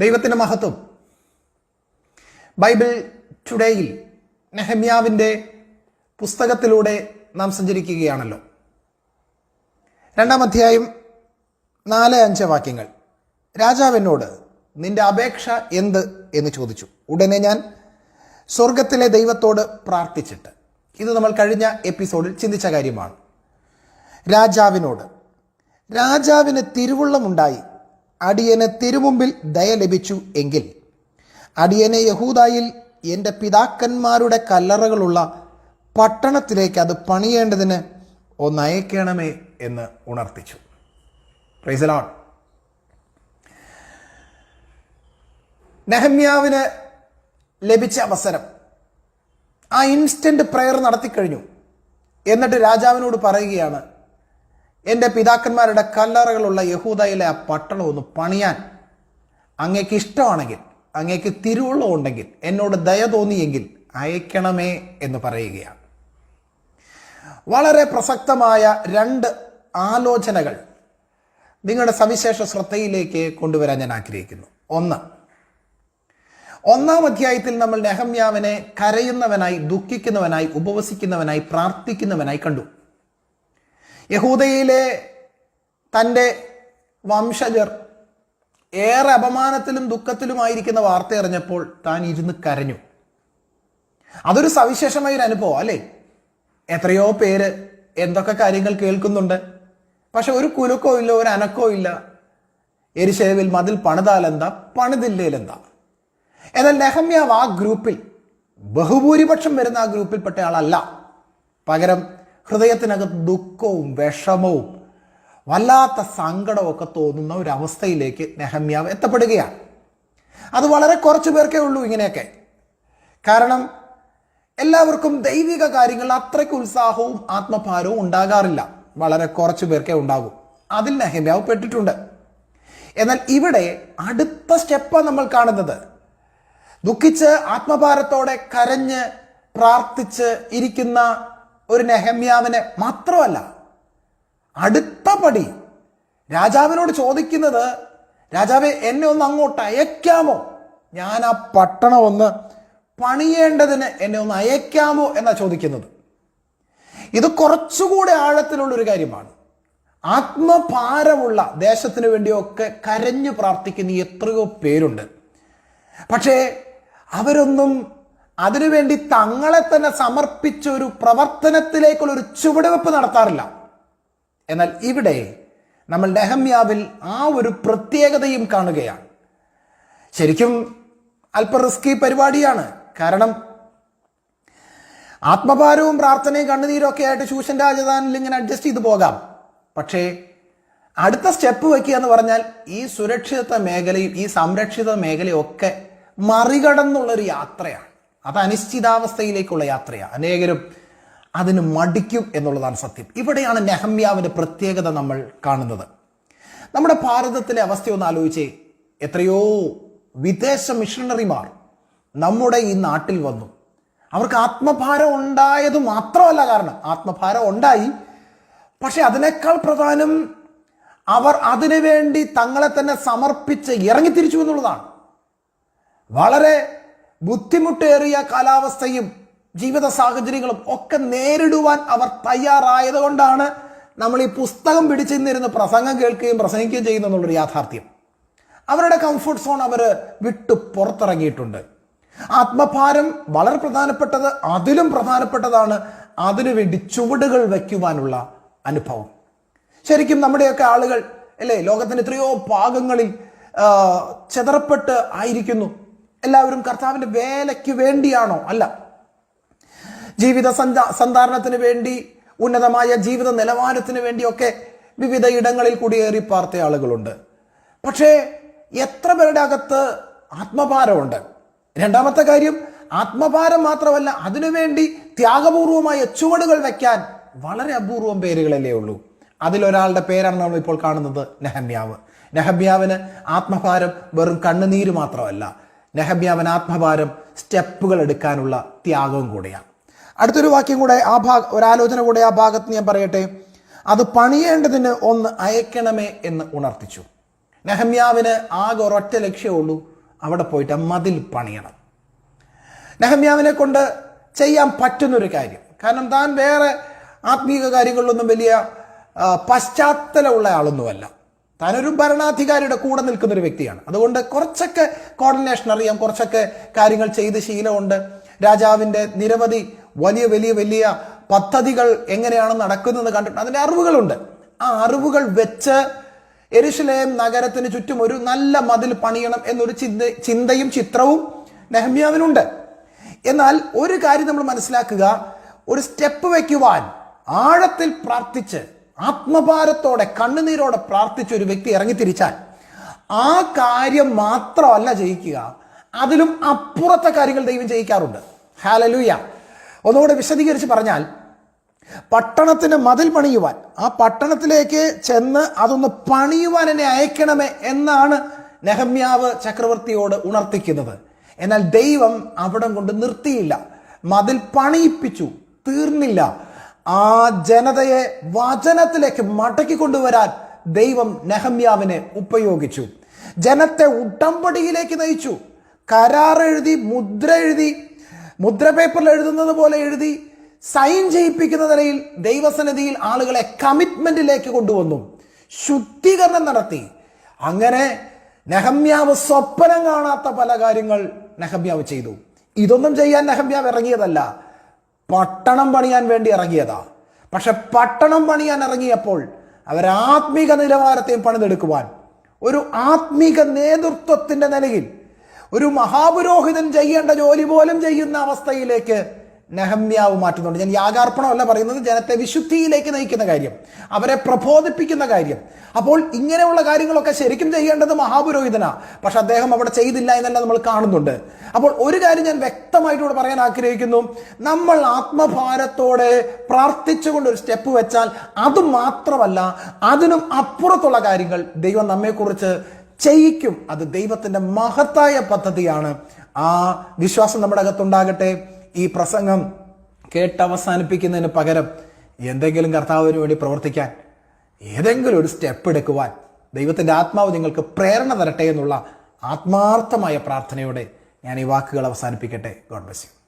ദൈവത്തിന്റെ മഹത്വം. ബൈബിൾ ടുഡേയിൽ നെഹമ്യാവിന്റെ പുസ്തകത്തിലൂടെ നാം സഞ്ചരിക്കുകയാണല്ലോ. രണ്ടാം അധ്യായം നാല് അഞ്ച് വാക്യങ്ങൾ. രാജാവിനോട് നിന്റെ അപേക്ഷ എന്ത്? എന്ന് ചോദിച്ചു. ഉടനെ ഞാൻ സ്വർഗത്തിലെ ദൈവത്തോട് പ്രാർത്ഥിച്ചിട്ട്. ഇത് നമ്മൾ കഴിഞ്ഞ എപ്പിസോഡിൽ ചിന്തിച്ച കാര്യമാണ്. രാജാവിനോട് രാജാവിന് തിരുവുള്ളമുണ്ടായി അടിയന് തിരുമുമ്പിൽ ദയ ലഭിച്ചു എങ്കിൽ. അടിയനെ യഹൂദായിൽ എന്റെ പിതാക്കന്മാരുടെ കല്ലറകളുള്ള പട്ടണത്തിലേക്ക് അത് പണിയേണ്ടതിന് ഒന്നയക്കണമേ എന്ന് ഉണർത്തിച്ചു. പ്രൈസലോൺ നെഹമ്യാവിന് ലഭിച്ച അവസരം. ആ ഇൻസ്റ്റന്റ് പ്രെയർ നടത്തിക്കഴിഞ്ഞു. എന്നിട്ട് രാജാവിനോട് പറയുകയാണ് എന്റെ പിതാക്കന്മാരുടെ കല്ലറകളുള്ള യഹൂദയിലെ ആ പട്ടണം ഒന്ന് പണിയാൻ അങ്ങേക്ക് ഇഷ്ടമാണെങ്കിൽ അങ്ങേക്ക് തിരുവുള്ളം ഉണ്ടെങ്കിൽ എന്നോട് ദയ തോന്നിയെങ്കിൽ അയക്കണമേ എന്ന് പറയുകയാണ്. വളരെ പ്രസക്തമായ രണ്ട് ആലോചനകൾ നിങ്ങളുടെ സവിശേഷ ശ്രദ്ധയിലേക്ക് കൊണ്ടുവരാൻ ഞാൻ ആഗ്രഹിക്കുന്നു. ഒന്ന് ഒന്നാം അധ്യായത്തിൽ നമ്മൾ നെഹമ്യാവിനെ കരയുന്നവനായി ദുഃഖിക്കുന്നവനായി ഉപവസിക്കുന്നവനായി പ്രാർത്ഥിക്കുന്നവനായി കണ്ടു. യഹൂദയിലെ തന്റെ വംശജർ ഏറെ അപമാനത്തിലും ദുഃഖത്തിലുമായിരിക്കുന്ന വാർത്ത അറിഞ്ഞപ്പോൾ താൻ ഇരുന്ന് കരഞ്ഞു. അതൊരു സവിശേഷമായ ഒരു അനുഭവം അല്ലേ? എത്രയോ പേര് എന്തൊക്കെ കാര്യങ്ങൾ കേൾക്കുന്നുണ്ട്. പക്ഷെ ഒരു കുലുക്കോ ഇല്ല ഒരു അനക്കോ ഇല്ല. എരിശേവിൽ മതിൽ പണിതാലെന്താ? പണിതില്ലേലെന്താ? എന്നാൽ നെഹമ്യാവ് ആ ഗ്രൂപ്പിൽ ബഹുഭൂരിപക്ഷം വരുന്ന ആ ഗ്രൂപ്പിൽപ്പെട്ട ആളല്ല പകരം ഹൃദയത്തിനകത്ത് ദുഃഖവും വിഷമവും വല്ലാത്ത സങ്കടമൊക്കെ തോന്നുന്ന ഒരു അവസ്ഥയിലേക്ക് നെഹമ്യാവ് എത്തപ്പെടുകയാണ്. അത് വളരെ കുറച്ച് പേർക്കേ ഉള്ളൂ ഇങ്ങനെയൊക്കെ. കാരണം എല്ലാവർക്കും ദൈവിക കാര്യങ്ങളിൽ അത്രയ്ക്ക് ഉത്സാഹവും ആത്മഭാരവും ഉണ്ടാകാറില്ല. വളരെ കുറച്ച് പേർക്കേ ഉണ്ടാകും. അതിൽ നെഹമ്യാവ് പെട്ടിട്ടുണ്ട്. എന്നാൽ ഇവിടെ അടുത്ത സ്റ്റെപ്പാണ് നമ്മൾ കാണുന്നത്. ദുഃഖിച്ച് ആത്മഭാരത്തോടെ കരഞ്ഞ് പ്രാർത്ഥിച്ച് ഇരിക്കുന്ന ഒരു നെഹമ്യാവിനെ മാത്രമല്ല അടുത്ത പടി രാജാവിനോട് ചോദിക്കുന്നത് രാജാവെ എന്നെ ഒന്ന് അങ്ങോട്ട് അയക്കാമോ? ഞാൻ ആ പട്ടണം ഒന്ന് പണിയേണ്ടതിന് എന്നെ ഒന്ന് അയക്കാമോ? എന്നാ ചോദിക്കുന്നത്. ഇത് കുറച്ചുകൂടെ ആഴത്തിലുള്ള ഒരു കാര്യമാണ്. ആത്മഭാരമുള്ള ദേശത്തിന് വേണ്ടിയൊക്കെ കരഞ്ഞു പ്രാർത്ഥിക്കുന്ന എത്രയോ പേരുണ്ട്. പക്ഷേ അവരൊന്നും അതിനുവേണ്ടി തങ്ങളെ തന്നെ സമർപ്പിച്ച ഒരു പ്രവർത്തനത്തിലേക്കുള്ള ഒരു ചുവടുവെപ്പ് നടത്താറില്ല. എന്നാൽ ഇവിടെ നമ്മൾ നെഹമ്യാവിൽ ആ ഒരു പ്രത്യേകതയും കാണുകയാണ്. ശരിക്കും അല്പ റിസ്കി പരിപാടിയാണ്. കാരണം ആത്മഭാരവും പ്രാർത്ഥനയും കണ്ണുനീരും ഒക്കെ ആയിട്ട് ശൂഷൻ രാജധാനിൽ ഇങ്ങനെ അഡ്ജസ്റ്റ് ചെയ്ത് പോകാം. പക്ഷേ അടുത്ത സ്റ്റെപ്പ് വയ്ക്കുക എന്ന് പറഞ്ഞാൽ ഈ സുരക്ഷിത മേഖലയും ഈ സംരക്ഷിത മേഖലയും ഒക്കെ മറികടന്നുള്ളൊരു യാത്രയാണ്. അത് അനിശ്ചിതാവസ്ഥയിലേക്കുള്ള യാത്രയാണ് അനേകരും അതിന് മടിക്കും എന്നുള്ളതാണ് സത്യം. ഇവിടെയാണ് നെഹമ്യാവിന്റെ പ്രത്യേകത നമ്മൾ കാണുന്നത്. നമ്മുടെ ഭാരതത്തിലെ അവസ്ഥ ഒന്ന് ആലോചിച്ചേ. എത്രയോ വിദേശ മിഷണറിമാർ നമ്മുടെ ഈ നാട്ടിൽ വന്നു. അവർക്ക് ആത്മഭാരം ഉണ്ടായത് മാത്രമല്ല കാരണം ആത്മഭാരം ഉണ്ടായി. പക്ഷെ അതിനേക്കാൾ പ്രധാനം അവർ അതിനുവേണ്ടി തങ്ങളെ തന്നെ സമർപ്പിച്ച് ഇറങ്ങിത്തിരിച്ചു എന്നുള്ളതാണ്. വളരെ ബുദ്ധിമുട്ടേറിയ കാലാവസ്ഥയും ജീവിത സാഹചര്യങ്ങളും ഒക്കെ നേരിടുവാൻ അവർ തയ്യാറായത് കൊണ്ടാണ് നമ്മൾ ഈ പുസ്തകം പിടിച്ചിരുന്നിരുന്ന് പ്രസംഗം കേൾക്കുകയും പ്രസംഗിക്കുകയും ചെയ്യുന്നു എന്നുള്ളൊരു യാഥാർത്ഥ്യം. അവരുടെ കംഫർട്ട് സോൺ അവർ വിട്ടു പുറത്തിറങ്ങിയിട്ടുണ്ട്. ആത്മഭാരം വളരെ പ്രധാനപ്പെട്ടത് അതിലും പ്രധാനപ്പെട്ടതാണ് അതിനുവേണ്ടി ചുവടുകൾ വയ്ക്കുവാനുള്ള അനുഭവം. ശരിക്കും നമ്മുടെയൊക്കെ ആളുകൾ അല്ലേ ലോകത്തിന്റെ എത്രയോ ഭാഗങ്ങളിൽ ചെതറപ്പെട്ട് ആയിരിക്കുന്നു. എല്ലാവരും കർത്താവിന്റെ വേലയ്ക്ക് വേണ്ടിയാണോ? അല്ല. ജീവിത സഞ്ചാ സന്ധാരണത്തിന് വേണ്ടി ഉന്നതമായ ജീവിത നിലവാരത്തിന് വേണ്ടിയൊക്കെ വിവിധ ഇടങ്ങളിൽ കുടിയേറി പാർത്ത ആളുകളുണ്ട്. പക്ഷേ എത്ര പേരുടെ അകത്ത് ആത്മഭാരമുണ്ട്? രണ്ടാമത്തെ കാര്യം ആത്മഭാരം മാത്രമല്ല അതിനുവേണ്ടി ത്യാഗപൂർവമായ ചുവടുകൾ വയ്ക്കാൻ വളരെ അപൂർവം പേരുകളല്ലേ ഉള്ളൂ. അതിലൊരാളുടെ പേരാണ് നമ്മൾ ഇപ്പോൾ കാണുന്നത് നെഹമ്യാവ്. നെഹമ്യാവിന് ആത്മഭാരം വെറും കണ്ണുനീര് മാത്രമല്ല. നെഹമ്യാവിന് ആത്മഭാരം സ്റ്റെപ്പുകൾ എടുക്കാനുള്ള ത്യാഗവും കൂടെയാണ്. അടുത്തൊരു വാക്യം കൂടെ ആ ഭാഗ ഒരാലോചന കൂടെ ആ ഭാഗത്ത് ഞാൻ പറയട്ടെ. അത് പണിയേണ്ടതിന് ഒന്ന് അയക്കണമേ എന്ന് ഉണർത്തിച്ചു. നെഹമ്യാവിന് ആകെ ഒരൊറ്റ ലക്ഷ്യമേ ഉള്ളൂ. അവിടെ പോയിട്ട് മതിൽ പണിയണം. നെഹമ്യാവിനെ കൊണ്ട് ചെയ്യാൻ പറ്റുന്നൊരു കാര്യം. കാരണം താൻ വേറെ ആത്മീക കാര്യങ്ങളിലൊന്നും വലിയ പശ്ചാത്തലമുള്ള ആളൊന്നുമല്ല. താനൊരു ഭരണാധികാരിയുടെ കൂടെ നിൽക്കുന്ന ഒരു വ്യക്തിയാണ്. അതുകൊണ്ട് കുറച്ചൊക്കെ കോർഡിനേഷൻ അറിയാം കുറച്ചൊക്കെ കാര്യങ്ങൾ ചെയ്ത് ശീലമുണ്ട്. രാജാവിന്റെ നിരവധി വലിയ വലിയ വലിയ പദ്ധതികൾ എങ്ങനെയാണ് നടക്കുന്നത് കണ്ടിട്ട് അതിന്റെ അറിവുകളുണ്ട്. ആ അറിവുകൾ വെച്ച് എരുഷലേം നഗരത്തിന് ചുറ്റും ഒരു നല്ല മതിൽ പണിയണം എന്നൊരു ചിന്ത ചിന്തയും ചിത്രവും നെഹമ്യാവിനുണ്ട്. എന്നാൽ ഒരു കാര്യം നമ്മൾ മനസ്സിലാക്കുക ഒരു സ്റ്റെപ്പ് വയ്ക്കുവാൻ ആഴത്തിൽ പ്രാർത്ഥിച്ച് ആത്മഭാരത്തോടെ കണ്ണുനീരോടെ പ്രാർത്ഥിച്ച ഒരു വ്യക്തി ഇറങ്ങിത്തിരിച്ചാൽ ആ കാര്യം മാത്രമല്ല ജയിക്കുക. അതിലും അപ്പുറത്തെ കാര്യങ്ങൾ ദൈവം ജയിക്കാറുണ്ട്. ഹാലലൂയ ഒന്നുകൂടെ വിശദീകരിച്ച് പറഞ്ഞാൽ പട്ടണത്തിന് മതിൽ പണിയുവാൻ ആ പട്ടണത്തിലേക്ക് ചെന്ന് അതൊന്ന് പണിയുവാൻ എന്നെ അയക്കണമേ എന്നാണ് നെഹമ്യാവ് ചക്രവർത്തിയോട് ഉണർത്തിക്കുന്നത്. എന്നാൽ ദൈവം അവിടം കൊണ്ട് നിർത്തിയില്ല. മതിൽ പണിയിപ്പിച്ചു തീർന്നില്ല. ആ ജനതയെ വചനത്തിലേക്ക് മടക്കി കൊണ്ടുവരാൻ ദൈവം നെഹമ്യാവിനെ ഉപയോഗിച്ചു. ജനത്തെ ഉടമ്പടിയിലേക്ക് നയിച്ചു. കരാർ എഴുതി മുദ്ര എഴുതി മുദ്ര പേപ്പറിൽ എഴുതുന്നത് പോലെ എഴുതി സൈൻ ചെയ്യിപ്പിക്കുന്ന നിലയിൽ ദൈവസന്നിധിയിൽ ആളുകളെ കമ്മിറ്റ്മെന്റിലേക്ക് കൊണ്ടുവന്നു. ശുദ്ധീകരണം നടത്തി. അങ്ങനെ നെഹമ്യാവ് സ്വപ്നം കാണാത്ത പല കാര്യങ്ങൾ നെഹമ്യാവ് ചെയ്തു. ഇതൊന്നും ചെയ്യാൻ നെഹമ്യാവ് ഇറങ്ങിയതല്ല. പട്ടണം പണിയാൻ വേണ്ടി ഇറങ്ങിയതാ. പക്ഷെ പട്ടണം പണിയാൻ ഇറങ്ങിയപ്പോൾ അവർ ആത്മീക നിലവാരത്തെയും പണിതെടുക്കുവാൻ ഒരു ആത്മീക നേതൃത്വത്തിന്റെ നിലയിൽ ഒരു മഹാപുരോഹിതൻ ചെയ്യേണ്ട ജോലി പോലും ചെയ്യുന്ന അവസ്ഥയിലേക്ക് നെഹമ്യാവ് മാറ്റുന്നുണ്ട്. ഞാൻ യാഗാർപ്പണമല്ല പറയുന്നത് ജനത്തെ വിശുദ്ധിയിലേക്ക് നയിക്കുന്ന കാര്യം അവരെ പ്രബോധിപ്പിക്കുന്ന കാര്യം. അപ്പോൾ ഇങ്ങനെയുള്ള കാര്യങ്ങളൊക്കെ ശരിക്കും ചെയ്യേണ്ടത് മഹാപുരോഹിതനാ. പക്ഷെ അദ്ദേഹം അവിടെ ചെയ്തില്ല എന്നല്ല നമ്മൾ കാണുന്നുണ്ട്. അപ്പോൾ ഒരു കാര്യം ഞാൻ വ്യക്തമായിട്ട് ഇവിടെ പറയാൻ ആഗ്രഹിക്കുന്നു. നമ്മൾ ആത്മഭാരത്തോടെ പ്രാർത്ഥിച്ചുകൊണ്ട് ഒരു സ്റ്റെപ്പ് വെച്ചാൽ അത് മാത്രമല്ല അതിനും അപ്പുറത്തുള്ള കാര്യങ്ങൾ ദൈവം നമ്മെക്കുറിച്ച് ചെയ്യിക്കും. അത് ദൈവത്തിന്റെ മഹത്തായ പദ്ധതിയാണ്. ആ വിശ്വാസം നമ്മുടെ അകത്തുണ്ടാകട്ടെ. ഈ പ്രസംഗം കേട്ട് അവസാനിപ്പിക്കുന്നതിന് പകരം എന്തെങ്കിലും കർത്താവിന് വേണ്ടി പ്രവർത്തിക്കാൻ ഏതെങ്കിലും ഒരു സ്റ്റെപ്പ് എടുക്കുവാൻ ദൈവത്തിന്റെ ആത്മാവ് നിങ്ങൾക്ക് പ്രേരണ തരട്ടെ എന്നുള്ള ആത്മാർത്ഥമായ പ്രാർത്ഥനയോടെ ഞാൻ ഈ വാക്കുകൾ അവസാനിപ്പിക്കട്ടെ. God bless you